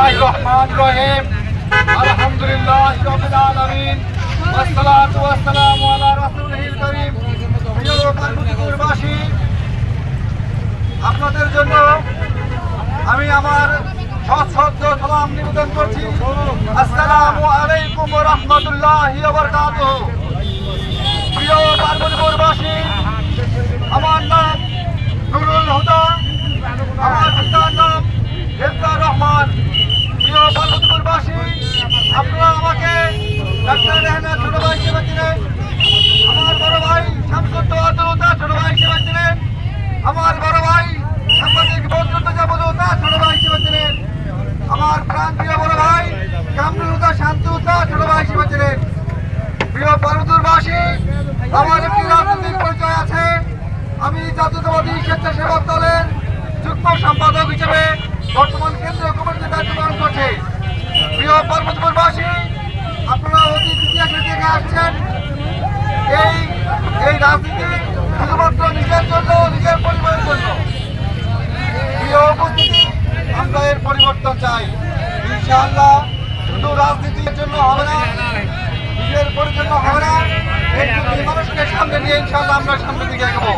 রহমান রহিম আলহামদুলিল্লাহ রাব্বিল আলামিন আলা রাসূলিল কারীম প্রিয় পার্বতীপুরবাসী আপনাদের জন্য আমি আমার সশ্রদ্ধ সালাম নিবেদন করছি। আসসালামু আলাইকুম রাহমাতুল্লাহি বারাকাতুহু। আমার বড় ভাই শামসুদ্দ আদরতা ছোট ভাই আমার বড় বড় ভাই কামরুলতা শান্তিউতা ছোট ভাই হিসেবে চিনেন প্রিয় পার্বতীপুরবাসী আমার একটি রাজনৈতিক পরিচয় আছে আমি জাতীয়তাবাদী স্বেচ্ছাসেবক দলের যুগ্ম সম্পাদক হিসেবে বর্তমান কেন্দ্রীয় কমিটিতে দায়িত্ব পালন করছি। প্রিয় পার্বতীপুরবাসী রাজনীতি নিজের জন্য নিজের পরিবারের জন্য। প্রিয় উপস্থিতি, আমরা এর পরিবর্তন চাই। ইনশাআল্লাহ শুধু রাজনীতির জন্য হবে নিজের পরিজন্য হবে মানুষকে সামনে নিয়ে ইনশাআল্লাহ আমরা সামনের দিকে এগোবো।